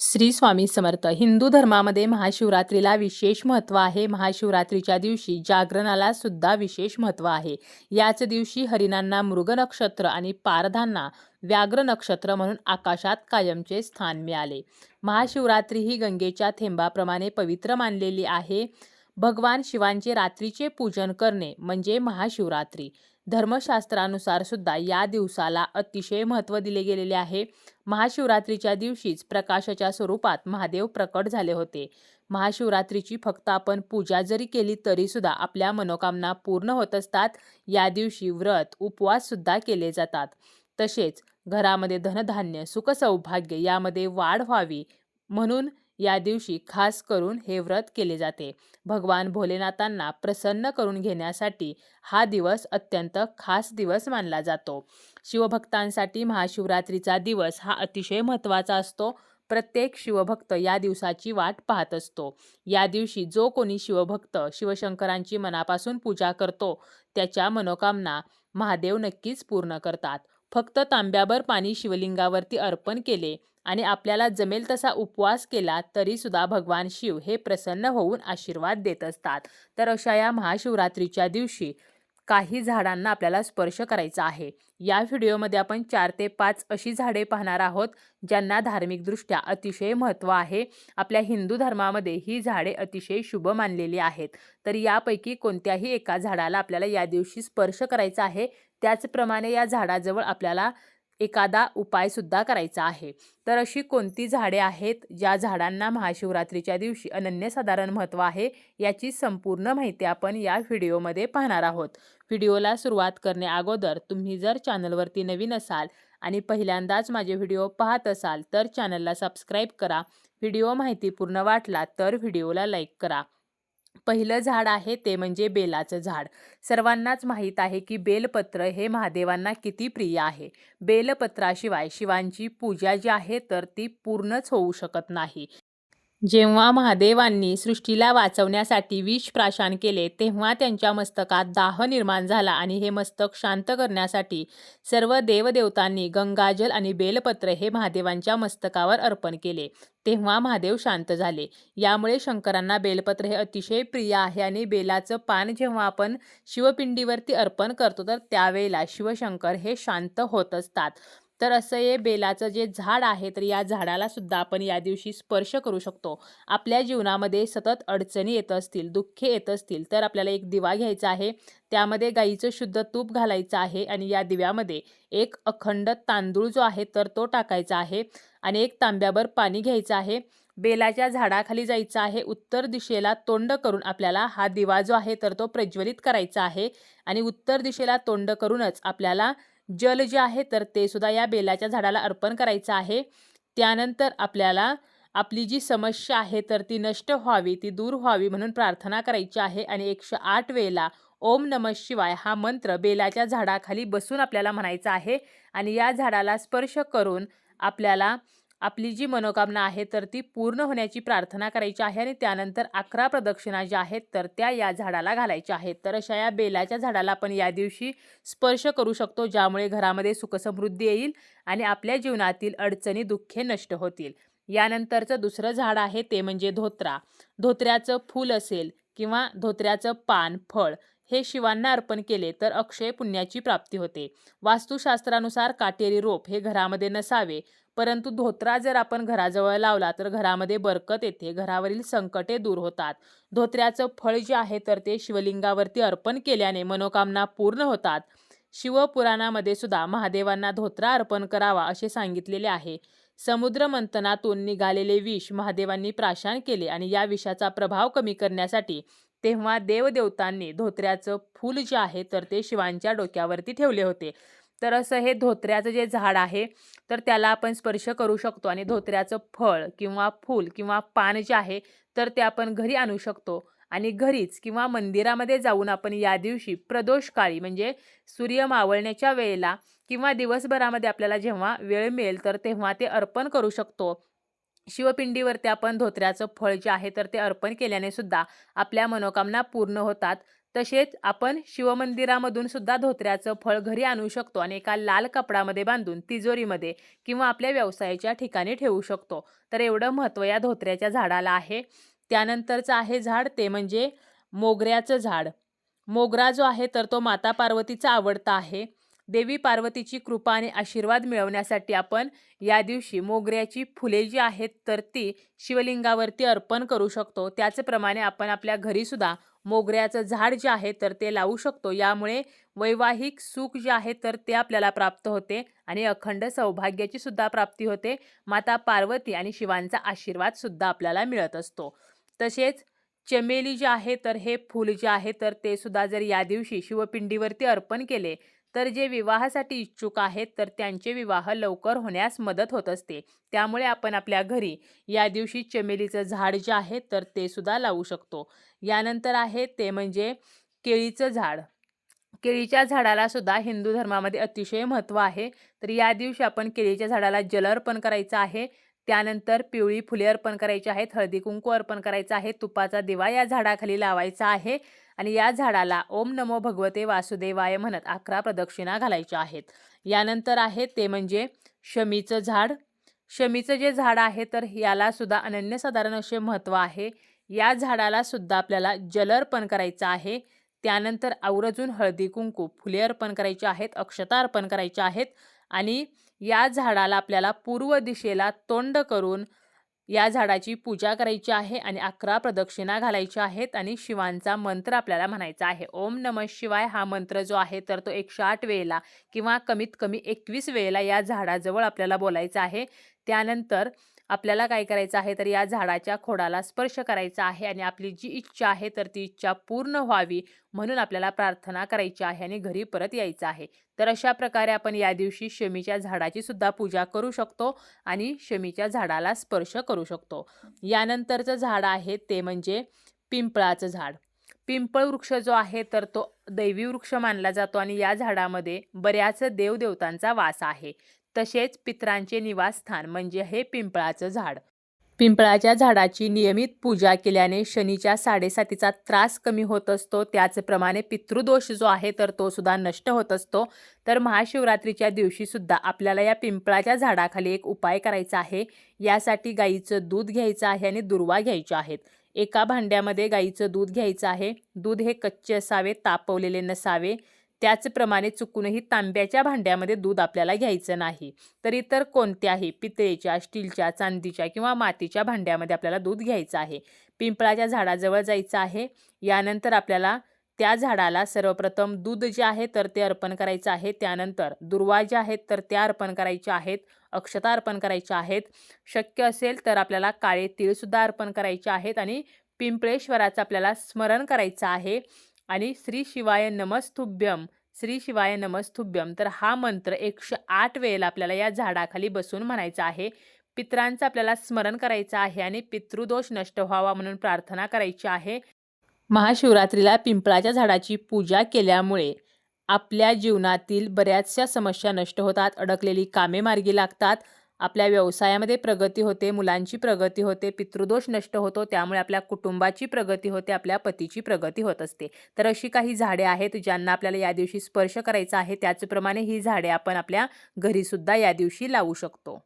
श्री स्वामी समर्थ. हिंदू धर्मामध्ये महाशिवरात्रीला विशेष महत्त्व आहे. महाशिवरात्रीच्या दिवशी जागरणाला सुद्धा विशेष महत्त्व आहे. याच दिवशी हरिणांना मृग नक्षत्र आणि पारधांना व्याघ्र नक्षत्र म्हणून आकाशात कायमचे स्थान मिळाले. महाशिवरात्री ही गंगेच्या थेंबाप्रमाणे पवित्र मानलेली आहे. भगवान शिवांचे रात्रीचे पूजन करणे म्हणजे महाशिवरात्री. धर्मशास्त्रानुसार सुद्धा या दिवसाला अतिशय महत्त्व दिले गेलेले आहे. महाशिवरात्रीच्या दिवशीच प्रकाशाच्या स्वरूपात महादेव प्रकट झाले होते. महाशिवरात्रीची फक्त आपण पूजा जरी केली तरीसुद्धा आपल्या मनोकामना पूर्ण होत असतात. या दिवशी व्रत उपवाससुद्धा केले जातात. तसेच घरामध्ये धनधान्य सुखसौभाग्य यामध्ये वाढ व्हावी म्हणून या दिवशी खास करून हे व्रत केले जाते. भगवान भोलेनाथांना प्रसन्न करून घेण्यासाठी हा दिवस अत्यंत खास दिवस मानला जातो. शिवभक्तांसाठी महाशिवरात्रीचा दिवस हा अतिशय महत्त्वाचा असतो. प्रत्येक शिवभक्त या दिवसाची वाट पाहत असतो. या दिवशी जो कोणी शिवभक्त शिवशंकरांची मनापासून पूजा करतो त्याच्या मनोकामना महादेव नक्कीच पूर्ण करतात. फक्त तांब्याभर पाणी शिवलिंगावरती अर्पण केले आणि आपल्याला जमेल तसा उपवास केला तरी सुद्धा भगवान शिव हे प्रसन्न होऊन आशीर्वाद देत असतात. तर अशा या महाशिवरात्रीच्या दिवशी काही झाडांना आपल्याला स्पर्श करायचा आहे. या व्हिडिओमध्ये आपण चार ते पाच अशी झाडे पाहणार आहोत ज्यांना धार्मिकदृष्ट्या अतिशय महत्त्व आहे. आपल्या हिंदू धर्मामध्ये ही झाडे अतिशय शुभ मानलेली आहेत. तर यापैकी कोणत्याही एका झाडाला आपल्याला या दिवशी स्पर्श करायचा आहे. त्याचप्रमाणे या झाडाजवळ आपल्याला एखादा उपायसुद्धा करायचा आहे. तर अशी कोणती झाडे आहेत ज्या झाडांना महाशिवरात्रीच्या दिवशी अनन्यसाधारण महत्त्व आहे याची संपूर्ण माहिती आपण या व्हिडिओमध्ये पाहणार आहोत. व्हिडिओला सुरुवात करणे अगोदर तुम्ही जर चॅनलवरती नवीन असाल आणि पहिल्यांदाच माझे व्हिडिओ पाहत असाल तर चॅनलला सबस्क्राईब करा. व्हिडिओ माहितीपूर्ण वाटला तर व्हिडिओला लाईक करा. पहिलं झाड आहे ते म्हणजे बेलाचं झाड. सर्वांनाच माहीत आहे की बेलपत्र हे महादेवांना किती प्रिय आहे. बेलपत्राशिवाय शिवांची पूजा जी आहे तर ती पूर्णच होऊ शकत नाही. जेव्हा महादेवांनी सृष्टीला वाचवण्यासाठी विष प्राशान केले तेव्हा त्यांच्या मस्तकात दाह निर्माण झाला आणि हे मस्तक शांत करण्यासाठी सर्व देवदेवतांनी गंगाजल आणि बेलपत्र हे महादेवांच्या मस्तकावर अर्पण केले. तेव्हा महादेव शांत झाले. यामुळे शंकरांना बेलपत्र हे अतिशय प्रिय आहे आणि बेलाचं पान जेव्हा आपण शिवपिंडीवरती अर्पण करतो तर त्यावेळेला शिवशंकर हे शांत होत असतात. तर असं हे बेलाचं जे झाड आहे तर या झाडाला सुद्धा आपण या दिवशी स्पर्श करू शकतो. आपल्या जीवनामध्ये सतत अडचणी येत असतील दुःखे येत असतील तर आपल्याला एक दिवा घ्यायचा आहे. त्यामध्ये गाईचं शुद्ध तूप घालायचं आहे आणि या दिव्यामध्ये एक अखंड तांदूळ जो आहे तर तो टाकायचा आहे आणि एक तांब्याभर पाणी घ्यायचं आहे. बेलाच्या झाडाखाली जायचं आहे. उत्तर दिशेला तोंड करून आपल्याला हा दिवा जो आहे तर तो प्रज्वलित करायचा आहे आणि उत्तर दिशेला तोंड करूनच आपल्याला जल जे आहे तर ते सुद्धा या बेलाच्या झाडाला अर्पण करायचं आहे. त्यानंतर आपल्याला आपली जी समस्या आहे तर ती नष्ट व्हावी ती दूर व्हावी म्हणून प्रार्थना करायची आहे. आणि एकशे आठ वेळेला ओम नम शिवाय हा मंत्र बेलाच्या झाडाखाली बसून आपल्याला म्हणायचा आहे. आणि या झाडाला स्पर्श करून आपल्याला आपली जी मनोकामना आहे तर ती पूर्ण होण्याची प्रार्थना करायची आहे आणि त्यानंतर अकरा प्रदक्षिणा ज्या आहेत तर त्या या झाडाला घालायच्या आहेत. तर अशा या बेलाच्या झाडाला आपण या दिवशी स्पर्श करू शकतो ज्यामुळे घरामध्ये सुखसमृद्धी येईल आणि आपल्या जीवनातील अडचणी दुःखे नष्ट होतील. यानंतरचं दुसरं झाड आहे ते म्हणजे धोत्रा. धोत्र्याचं फूल असेल किंवा धोत्र्याचं पान फळ हे शिवांना अर्पण केले तर अक्षय पुण्याची प्राप्ती होते. वास्तुशास्त्रानुसार काटेरी रोप हे घरामध्ये नसावे. परंतु धोत्रा जर आपण घराजवळ लावला तर घरामध्ये बरकत येते. घरावरील संकटे दूर होतात. धोत्र्याचं फळ जे आहे तर ते शिवलिंगावरती अर्पण केल्याने मनोकामना पूर्ण होतात. शिवपुराणामध्ये सुद्धा महादेवांना धोत्रा अर्पण करावा असे सांगितलेले आहे. समुद्र मंथनातून निघालेले विष महादेवांनी प्राशान केले आणि या विषाचा प्रभाव कमी करण्यासाठी तेव्हा देवदेवतांनी धोत्र्याचं फूल जे आहे तर ते शिवांच्या डोक्यावरती ठेवले होते. तर असं हे धोत्र्याचं जे झाड आहे तर त्याला आपण स्पर्श करू शकतो आणि धोत्र्याचं फळ किंवा फूल किंवा पान जे आहे तर ते आपण घरी आणू शकतो. आणि घरीच किंवा मंदिरामध्ये जाऊन आपण या दिवशी प्रदोषकाळी म्हणजे सूर्य मावळण्याच्या वेळेला किंवा दिवसभरामध्ये आपल्याला जेव्हा वेळ मिळेल तर तेव्हा ते अर्पण करू शकतो. शिवपिंडीवरती आपण धोत्र्याचं फळ जे आहे तर ते अर्पण केल्याने सुद्धा आपल्या मनोकामना पूर्ण होतात. तसेच आपण शिवमंदिरामधून सुद्धा धोत्र्याचं फळ घरी आणू शकतो आणि एका लाल कपडामध्ये बांधून तिजोरीमध्ये किंवा आपल्या व्यवसायाच्या ठिकाणी ठेवू शकतो. तर एवढं महत्त्व या धोत्र्याच्या झाडाला आहे. त्यानंतरचं आहे झाड ते म्हणजे मोगऱ्याचं झाड. मोगरा जो आहे तर तो माता पार्वतीचा आवडता आहे. देवी पार्वतीची कृपा आणि आशीर्वाद मिळवण्यासाठी आपण या दिवशी मोगऱ्याची फुले जी आहेत तर ती शिवलिंगावरती अर्पण करू शकतो. त्याचप्रमाणे आपण आपल्या घरीसुद्धा मोगऱ्याचं झाड जे आहे तर ते लावू शकतो. यामुळे वैवाहिक सुख जे आहे तर ते आपल्याला प्राप्त होते आणि अखंड सौभाग्याची सुद्धा प्राप्ती होते. माता पार्वती आणि शिवांचा आशीर्वाद सुद्धा आपल्याला मिळत असतो. तसेच चमेली जे आहे तर हे फूल जे आहे तर ते सुद्धा जर या दिवशी शिवपिंडीवरती अर्पण केले तर जे विवाहासाठी इच्छुक आहेत तर त्यांचे विवाह लवकर होण्यास मदत होत असते. त्यामुळे आपण आपल्या घरी या दिवशी चमेलीचं झाड जे आहे तर ते सुद्धा लावू शकतो. यानंतर आहे ते म्हणजे केळीचं झाड. केळीच्या झाडाला सुद्धा हिंदू धर्मामध्ये अतिशय महत्त्व आहे. तर या दिवशी आपण केळीच्या झाडाला जल अर्पण करायचं आहे. त्यानंतर पिवळी फुले अर्पण करायची आहेत हळदी कुंकू अर्पण करायचं आहे तुपाचा दिवा या झाडाखाली लावायचा आहे. आणि या झाडाला ओम नमो भगवते वासुदेवाय म्हणत अकरा प्रदक्षिणा घालायच्या आहेत. यानंतर आहे ते म्हणजे शमीचं झाड. शमीचं जे झाड आहे तर याला सुद्धा अनन्यसाधारण असे महत्त्व आहे. या झाडाला सुद्धा आपल्याला जल अर्पण करायचं आहे. त्यानंतर आवर्जून हळदी कुंकू फुले अर्पण करायचे आहेत अक्षता अर्पण करायच्या आहेत. आणि या झाडाला आपल्याला पूर्व दिशेला तोंड करून या झाडाची पूजा करायची आहे आणि अकरा प्रदक्षिणा घालायच्या आहेत आणि शिवांचा मंत्र आपल्याला म्हणायचा आहे. ओम नम शिवाय हा मंत्र जो आहे तर तो एकशे आठ वेळेला किंवा कमीत कमी एकवीस वेळेला या झाडाजवळ आपल्याला बोलायचा आहे. त्यानंतर आपल्याला काय करायचं आहे तर या झाडाच्या खोडाला स्पर्श करायचा आहे आणि आपली जी इच्छा आहे तर ती इच्छा पूर्ण व्हावी म्हणून आपल्याला प्रार्थना करायची आहे आणि घरी परत यायचं आहे. तर अशा प्रकारे आपण या दिवशी शमीच्या झाडाची सुद्धा पूजा करू शकतो आणि शमीच्या झाडाला स्पर्श करू शकतो. यानंतरचं झाड आहे ते म्हणजे पिंपळाचं झाड. पिंपळ वृक्ष जो आहे तर तो दैवी वृक्ष मानला जातो आणि या झाडामध्ये बऱ्याच देवदेवतांचा वास आहे. तसेच पित्रांचे निवासस्थान म्हणजे हे पिंपळाचं झाड. पिंपळाच्या झाडाची नियमित पूजा केल्याने शनीच्या साडेसातीचा त्रास कमी होत असतो. त्याचप्रमाणे पितृदोष जो आहे तर तो सुद्धा नष्ट होत असतो. तर महाशिवरात्रीच्या दिवशी सुद्धा आपल्याला या पिंपळाच्या झाडाखाली एक उपाय करायचा आहे. यासाठी गाईचं दूध घ्यायचं आहे आणि दुर्वा घ्यायच्या आहेत. एका भांड्यामध्ये गाईचं दूध घ्यायचं आहे. दूध हे कच्चे असावे तापवलेले नसावे. त्याचप्रमाणे चुकूनही तांब्याच्या भांड्यामध्ये दूध आपल्याला घ्यायचं नाही. तर इतर कोणत्याही पितळेच्या स्टीलच्या चांदीच्या किंवा मातीच्या भांड्यामध्ये आपल्याला दूध घ्यायचं आहे. पिंपळाच्या झाडाजवळ जायचं आहे. यानंतर आपल्याला त्या झाडाला सर्वप्रथम दूध जे आहे तर ते अर्पण करायचं आहे. त्यानंतर दुर्वा ज्या आहेत तर त्या अर्पण करायच्या आहेत. अक्षता अर्पण करायच्या आहेत. शक्य असेल तर आपल्याला काळे तीळसुद्धा अर्पण करायचे आहेत आणि पिंपळेश्वराचं आपल्याला स्मरण करायचं आहे. आणि श्री शिवाय नमस्तुभ्यम श्री शिवाय नमस्तुभ्यम तर हा मंत्र एकशे आठ वेळेला आपल्याला या झाडाखाली बसून म्हणायचा आहे. पित्रांचं आपल्याला स्मरण करायचं आहे आणि पितृदोष नष्ट व्हावा म्हणून प्रार्थना करायची आहे. महाशिवरात्रीला पिंपळाच्या झाडाची पूजा केल्यामुळे आपल्या जीवनातील बऱ्याचशा समस्या नष्ट होतात अडकलेली कामे मार्गी लागतात आपल्या व्यवसायामध्ये प्रगती होते मुलांची प्रगती होते पितृदोष नष्ट होतो त्यामुळे आपल्या कुटुंबाची प्रगती होते आपल्या पतीची प्रगती होत असते. तर अशी काही झाडे आहेत ज्यांना आपल्याला या दिवशी स्पर्श करायचा आहे त्याचप्रमाणे ही झाडे आपण आपल्या घरीसुद्धा या दिवशी लावू शकतो.